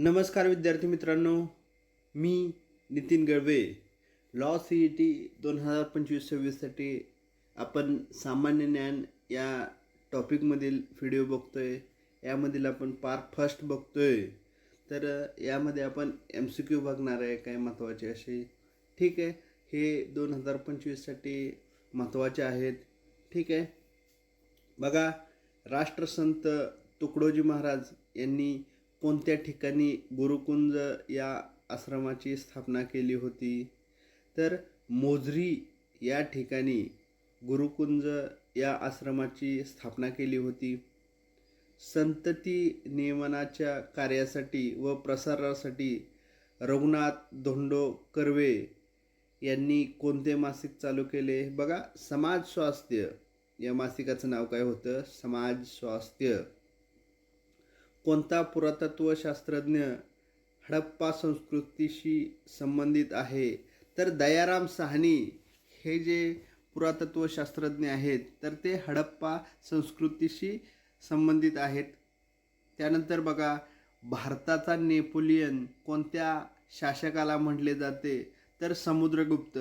नमस्कार विद्यार्थी मित्रांनो मी Nitin Galve law C E T दोन हजार पंचवीस सव्वीससाठी आपण सामान्य ज्ञान या टॉपिकमधील व्हिडिओ बघतो आहे यामधील आपण पार्ट फर्स्ट बघतो आहे तर यामध्ये आपण एम सी क्यू बघणार आहे काय महत्त्वाचे असे. ठीक आहे? हे दोन हजार पंचवीससाठी महत्त्वाचे आहेत. ठीक आहे? बघा राष्ट्रसंत तुकडोजी महाराज यांनी कोणत्या ठिकाणी गुरुकुंज या आश्रमाची स्थापना केली होती? तर मोजरी या ठिकाणी गुरुकुंज या आश्रमाची स्थापना केली होती. संतती नियमनाच्या कार्यासाठी व प्रसारासाठी रघुनाथ धोंडो कर्वे यांनी कोणते मासिक चालू केले? बघा समाज स्वास्थ्य या मासिकाचं नाव काय होतं? समाज स्वास्थ्य कोणता पुरातत्वशास्त्रज्ञ हडप्पा संस्कृतीशी संबंधित आहे? तर दयाराम साहनी हे जे पुरातत्वशास्त्रज्ञ आहेत तर ते हडप्पा संस्कृतीशी संबंधित आहेत. त्यानंतर बघा भारताचा नेपोलियन कोणत्या शासकाला म्हटले जाते? तर समुद्रगुप्त.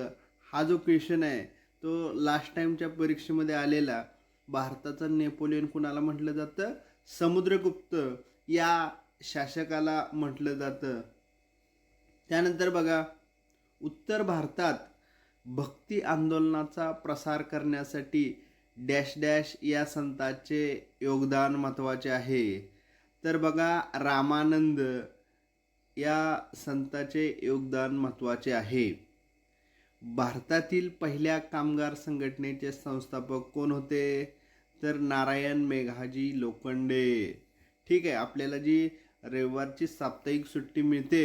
हा जो क्वेश्चन आहे तो लास्ट टाईमच्या परीक्षेमध्ये आलेला. भारताचा नेपोलियन कुणाला म्हटलं जातं? समुद्रगुप्त. या शासकाला म्हटलं जातं. त्यानंतर बघा उत्तर भारतात भक्ती आंदोलनाचा प्रसार करण्यासाठी डॅश डॅश या संताचे योगदान महत्त्वाचे आहे. तर बघा रामानंद या संताचे योगदान महत्त्वाचे आहे. भारतातील पहिल्या कामगार संघटनेचे संस्थापक कोण होते? तर नारायण मेघाजी लोखंडे. ठीक आहे आपल्याला जी रविवारची साप्ताहिक सुट्टी मिळते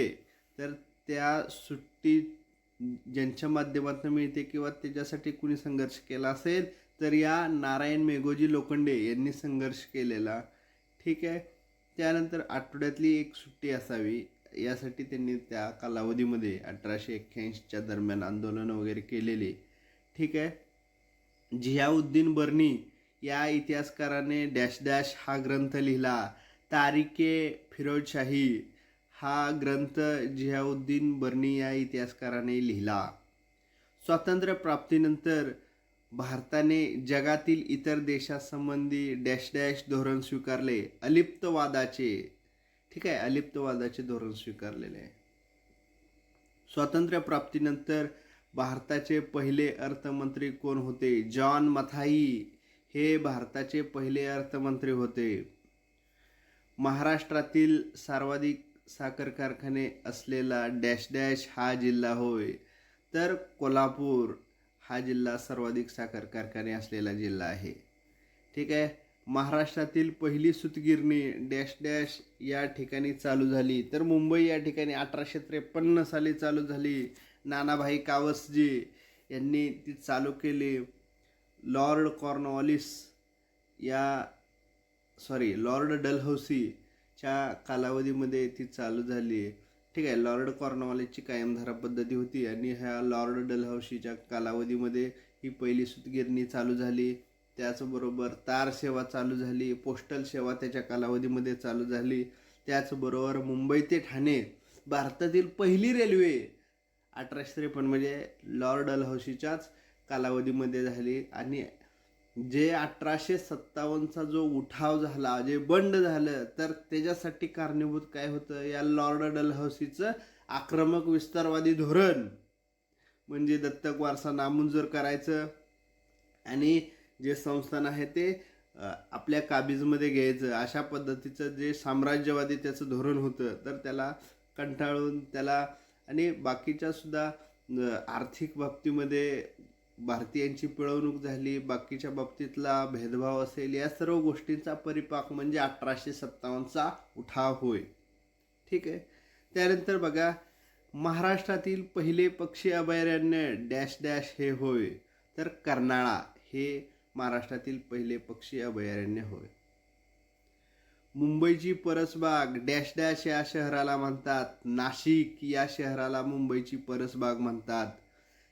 तर त्या सुट्टी ज्यांच्या माध्यमातून मिळते किंवा त्याच्यासाठी कुणी संघर्ष केला असेल तर या नारायण मेघोजी लोखंडे यांनी संघर्ष केलेला. ठीक आहे त्यानंतर आठवड्यातली एक सुट्टी असावी यासाठी त्यांनी त्या कालावधीमध्ये अठराशे एक्क्याऐंशीच्या दरम्यान आंदोलन वगैरे केलेले. ठीक आहे झियाउद्दीन बर्नी या इतिहासकाराने डॅश डॅश हा ग्रंथ लिहिला. तारिके फिरोजशाही हा ग्रंथ जियाउद्दीन बर्नी या इतिहासकाराने लिहिला. स्वातंत्र्य प्राप्तीनंतर भारताने जगातील इतर देशासंबंधी डॅश डॅश धोरण स्वीकारले अलिप्तवादाचे ठीक आहे अलिप्तवादाचे धोरण स्वीकारलेले. आहे स्वातंत्र्य प्राप्तीनंतर भारताचे पहिले अर्थमंत्री कोण होते? जॉन मथाई हे भारताचे पहिले अर्थमंत्री होते. महाराष्ट्रातील सर्वाधिक साखर कारखाने असलेला डॅश डॅश हा जिल्हा होय. तर कोल्हापूर हा जिल्हा सर्वाधिक साखर कारखाने असलेला जिल्हा आहे. ठीक आहे? महाराष्ट्रातील पहिली सुतगिरणी डॅश डॅश या ठिकाणी चालू झाली. तर मुंबई या ठिकाणी अठराशे त्रेपन्न साली चालू झाली. नानाभाई कावसजी यांनी ती चालू केली. लॉर्ड कॉर्नवॉलिस या सॉरी लॉर्ड डलहौसीच्या कालावधीमध्ये ती चालू झाली. ठीक आहे लॉर्ड कॉर्नवॉलिसची कायमधारा पद्धती होती आणि ह्या लॉर्ड डलहौसीच्या कालावधीमध्ये ही पहिली सूतगिरणी चालू झाली. त्याचबरोबर तार सेवा चालू झाली पोस्टल सेवा त्याच्या कालावधीमध्ये चालू झाली. त्याचबरोबर मुंबई ते ठाणे भारतातील पहिली रेल्वे अठराशे त्रेपन्न म्हणजे लॉर्ड डलहौसीच्याच कालावधीमध्ये झाली आणि जे अठराशे सत्तावन्नचा जो उठाव झाला जे बंड झालं तर त्याच्यासाठी कारणीभूत काय होतं? या लॉर्ड डलहौसीचं आक्रमक विस्तारवादी धोरण. म्हणजे दत्तक वारसा नामंजूर करायचं आणि जे संस्थान आहे ते आपल्या काबीजमध्ये घ्यायचं. अशा पद्धतीचं जे साम्राज्यवादी त्याचं धोरण होतं तर त्याला कंटाळून त्याला आणि बाकीच्या सुद्धा आर्थिक बाबतीमध्ये भारतीयांची पिळवणूक झाली बाकीच्या बाबतीतला भेदभाव असेल या सर्व गोष्टींचा परिपाक म्हणजे अठराशे सत्तावन्नचा उठाव होय. ठीक आहे? त्यानंतर बघा महाराष्ट्रातील पहिले पक्षी अभयारण्य डॅश डॅश हे होय. तर कर्नाळा हे महाराष्ट्रातील पहिले पक्षी अभयारण्य होय. मुंबईची परसबाग डॅश डॅश या शहराला म्हणतात. नाशिक या शहराला मुंबईची परसबाग म्हणतात.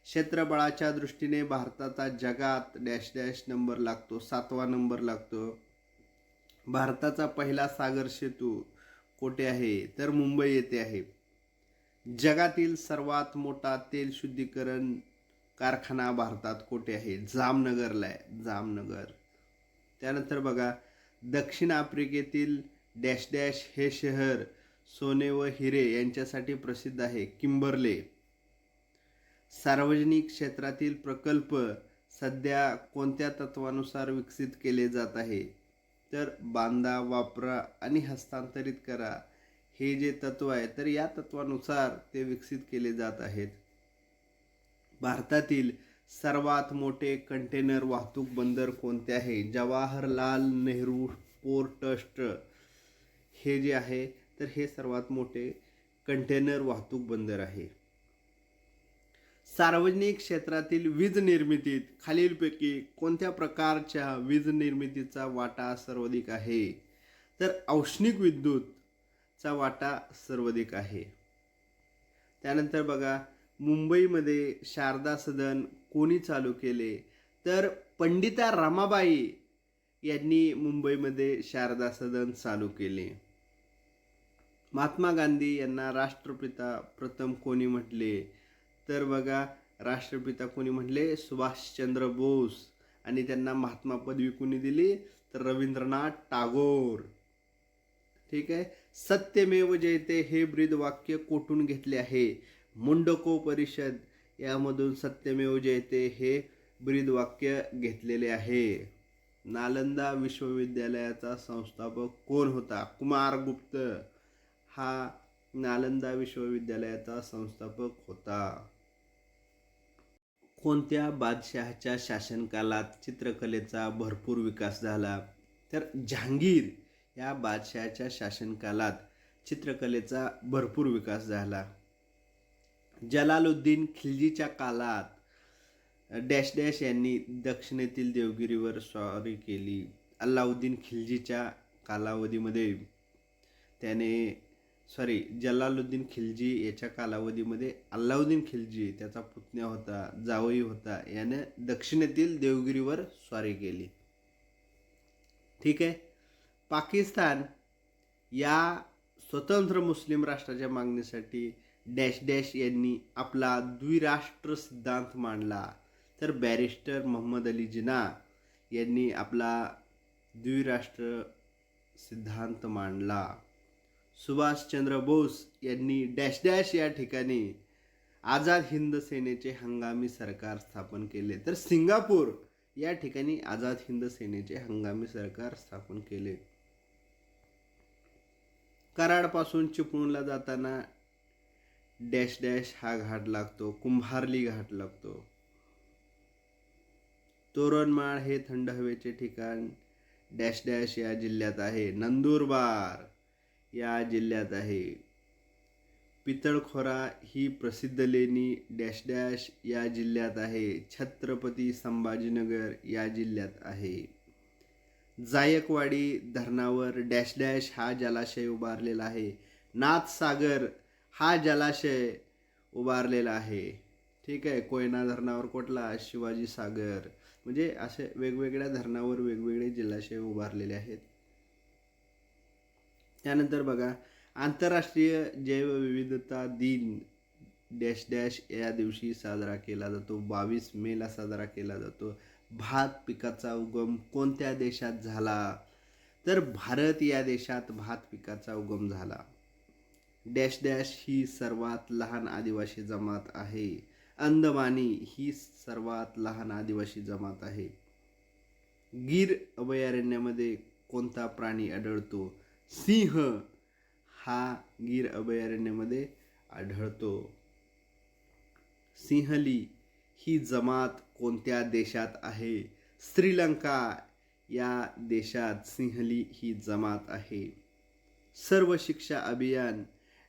क्षेत्रबळाच्या दृष्टीने भारताचा जगात डॅश डॅश नंबर लागतो सातवा नंबर लागतो. भारताचा पहिला सागर सेतू कोठे आहे? तर मुंबई येथे आहे. जगातील सर्वात मोठा तेल शुद्धीकरण कारखाना भारतात कोठे आहे? जामनगरला आहे. जामनगर. त्यानंतर बघा दक्षिण आफ्रिकेतील डॅश डॅश हे शहर सोने व हिरे यांच्यासाठी प्रसिद्ध आहे. किंबर्ले. सार्वजनिक क्षेत्रातील प्रकल्प सध्या कोणत्या तत्वानुसार विकसित केले जात आहे? तर बांधा वापरा आणि हस्तांतरित करा. हे जे तत्व आहे तर या तत्वानुसार ते विकसित केले जात आहेत. भारतातील सर्वात मोठे कंटेनर वाहतूक बंदर कोणते आहे? Jawaharlal Nehru port trust. हे जे आहे तर हे सर्वात मोठे कंटेनर वाहतूक बंदर आहे. सार्वजनिक क्षेत्रातील वीज निर्मितीत खालीलपैकी कोणत्या प्रकारच्या वीज निर्मितीचा वाटा सर्वाधिक आहे? तर औष्णिक विद्युतचा वाटा सर्वाधिक आहे. त्यानंतर बघा मुंबईमध्ये शारदा सदन कोणी चालू केले? तर पंडिता रमाबाई यांनी मुंबईमध्ये शारदा सदन चालू केले. महात्मा गांधी यांना राष्ट्रपिता प्रथम कोणी म्हटले? तर बघा राष्ट्रपिता कोणी म्हटले? सुभाषचंद्र बोस. आणि त्यांना महात्मा पदवी कोणी दिली? तर रवींद्रनाथ टागोर. ठीक आहे? सत्यमेव जयते हे ब्रीद वाक्य कोठून घेतले आहे? मुंडको परिषद. यामधून सत्यमेव जयते हे ब्रीद वाक्य घेतलेले आहे. नालंदा विश्वविद्यालयाचा संस्थापक कोण होता? कुमार गुप्त. हा नालंदा विश्वविद्यालयाचा संस्थापक होता. कोणत्या बादशहाच्या शासनकालात चित्रकलेचा भरपूर विकास झाला? तर जहांगीर या बादशहाच्या शासनकालात चित्रकलेचा भरपूर विकास झाला. जलालुद्दीन खिलजीच्या काळात डॅश डॅश यांनी दक्षिणेतील देवगिरीवर स्वारी केली. अल्लाउद्दीन खिलजीच्या कालावधीमध्ये त्याने सॉरी जलालुद्दीन खिलजी याच्या कालावधीमध्ये अल्लाउद्दीन खिलजी त्याचा पुतण्या होता जावई होता याने दक्षिणेतील देवगिरीवर स्वारी केली. ठीक आहे? पाकिस्तान या स्वतंत्र मुस्लिम राष्ट्राच्या मागणीसाठी डॅश डॅश यांनी आपला द्विराष्ट्र सिद्धांत मांडला. तर बॅरिस्टर मोहम्मद अली जिना यांनी आपला द्विराष्ट्र सिद्धांत मांडला. सुभाषचंद्र बोस यांनी डॅश डॅश या ठिकाणी आझाद हिंद सेनेचे हंगामी सरकार स्थापन केले. तर सिंगापूर या ठिकाणी आझाद हिंद सेनेचे हंगामी सरकार स्थापन केले. कराडपासून चिपळूणला जाताना डॅश डॅश हा घाट लागतो कुंभारली घाट लागतो. तोरणमाळ हे थंड हवेचे ठिकाण डॅश डॅश या जिल्ह्यात आहे. नंदुरबार या जिल्ह्यात आहे. पितळखोरा ही प्रसिद्ध लेणी डॅश डॅश या जिल्ह्यात आहे. छत्रपती संभाजीनगर या जिल्ह्यात आहे. जायकवाडी धरणावर डॅश डॅश हा जलाशय उभारलेला आहे. नाथसागर हा जलाशय उभारलेला आहे. ठीक आहे कोयना धरणावर कुठला? शिवाजी सागर म्हणजे असे वेगवेगळ्या धरणावर वेगवेगळे जलाशय उभारलेले आहेत. त्यानंतर बघा आंतरराष्ट्रीय जैवविविधता दिन डॅश डॅश या दिवशी साजरा केला जातो. बावीस मेला साजरा केला जातो. भात पिकाचा उगम कोणत्या देशात झाला? तर भारत या देशात भात पिकाचा उगम झाला. डॅश डॅश ही सर्वात लहान आदिवासी जमात आहे. अंदमानी ही सर्वात लहान आदिवासी जमात आहे. गीर अभयारण्यामध्ये कोणता प्राणी आढळतो? सिंह हा गीर अभयारण्यामध्ये आढळतो. सिंहली ही जमात कोणत्या देशात आहे? श्रीलंका या देशात सिंहली ही जमात आहे. सर्व शिक्षा अभियान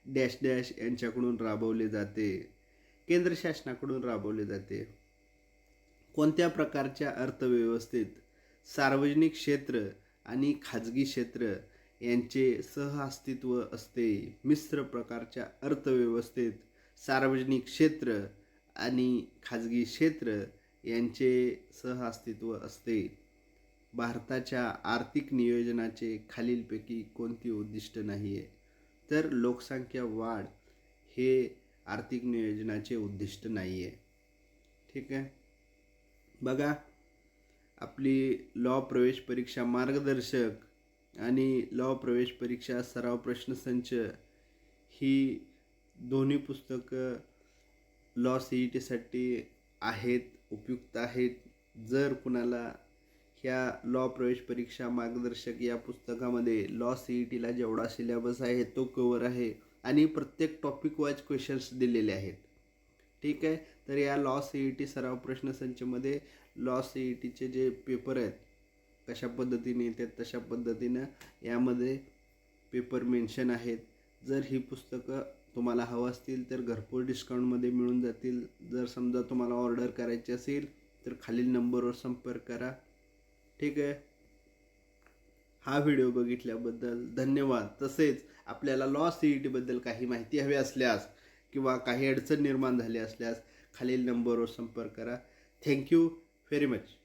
डॅश डॅश यांच्याकडून राबवले जाते. केंद्र शासनाकडून राबवले जाते. कोणत्या प्रकारच्या अर्थव्यवस्थेत सार्वजनिक क्षेत्र आणि खाजगी क्षेत्र यांचे सहअस्तित्व असते. मिश्र प्रकारच्या अर्थव्यवस्थेत सार्वजनिक क्षेत्र आणि खाजगी क्षेत्र यांचे सहअस्तित्व असते. भारताच्या आर्थिक नियोजनाचे खालीलपैकी कोणती उद्दिष्ट नाही आहे तर लोकसंख्या वाढ हे आर्थिक नियोजनाचे उद्दिष्ट नाही आहे ठीक आहे? बघा आपली लॉ प्रवेश परीक्षा मार्गदर्शक आणि लॉ प्रवेश परीक्षा सराव प्रश्नसंच ही दोन्ही पुस्तकं लॉ सी ई टीसाठी आहेत उपयुक्त आहेत. जर कुणाला ह्या लॉ प्रवेश परीक्षा मार्गदर्शक या पुस्तकामध्ये लॉ सी ई टीला जेवढा सिलेबस आहे तो कवर आहे आणि प्रत्येक टॉपिक वाईज क्वेश्चन्स दिलेले आहेत. ठीक आहे? तर या लॉ सी ई टी सराव प्रश्नसंचमध्ये लॉ सी ई टीचे जे पेपर आहेत कशा पद्धतीने येतात तशा पद्धतीनं यामध्ये पेपर मेन्शन आहेत. जर ही पुस्तकं तुम्हाला हवं असतील तर घरपोच डिस्काउंटमध्ये मिळून जातील. जर समजा तुम्हाला ऑर्डर करायची असेल तर खालील नंबरवर संपर्क करा. ठीक आहे? हा व्हिडिओ बघितल्याबद्दल धन्यवाद. तसेच आपल्याला लॉ सी ई टीबद्दल काही माहिती हवी असल्यास किंवा काही अडचण निर्माण झाली असल्यास खालील नंबरवर संपर्क करा. Thank you very much